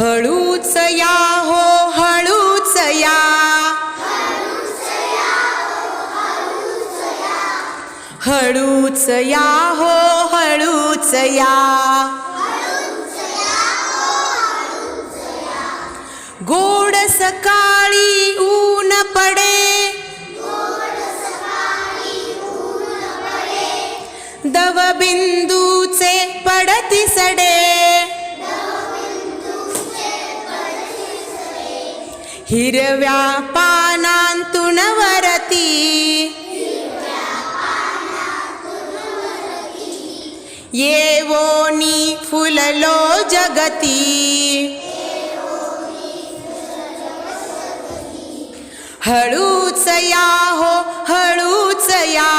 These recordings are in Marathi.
हळूच या हो हळूच या. हळूच या हो हळूच या. गोड सकाळी ऊन पडे. दवबिंदू हिरव्या पानांतून वरती येवोनी फुललो जगती. हळूच या हो हळूच या.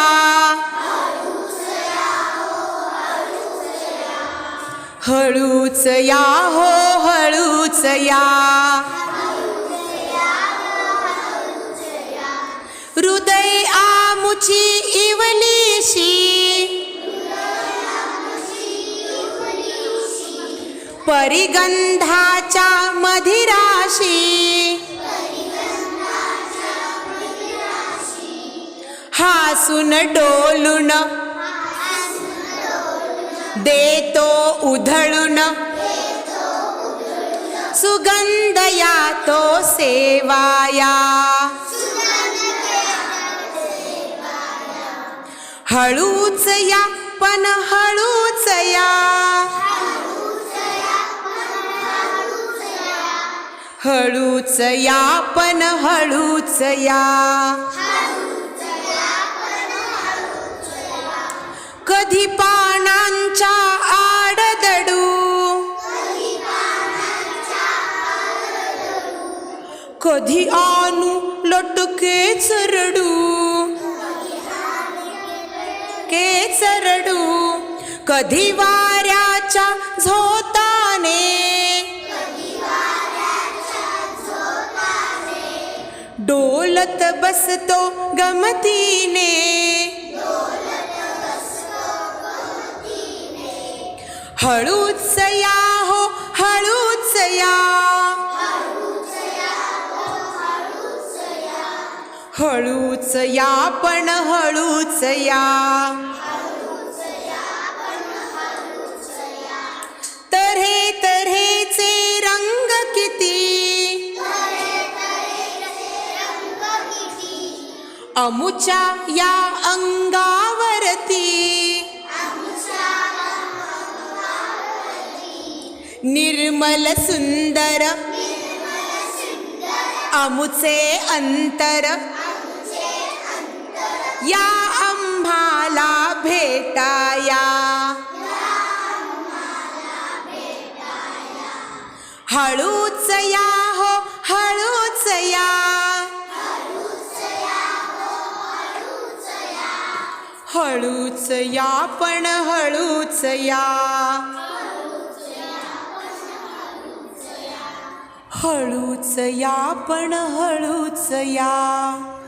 हळूच या हो हळूच या. हृदय आमुची इवलीशी. परिगंधाच्या मधिराशी. हासून डोलून. देतो उधळून. सुगंध या तो सेवाया. हळूच या पण हळूच या. हळूच या पण हळूच या. कधी पानांच्या आडदडू कधी आणू लटकेच रडू. के चरडू कधी वाऱ्याच्या झोताने. डोलत बसतो गमतीने. हळूच या हळूच या पण हळूच या. तऱ्हे तऱ्हेचे रंग किती? अमुच्या या अंगावरती. निर्मल सुंदर. अमुचे अंतर. या आम्हाला भेटाया. हळूच या हो हळूच या. हळूच या पण हळूच या. हळूच या पण हळूच या.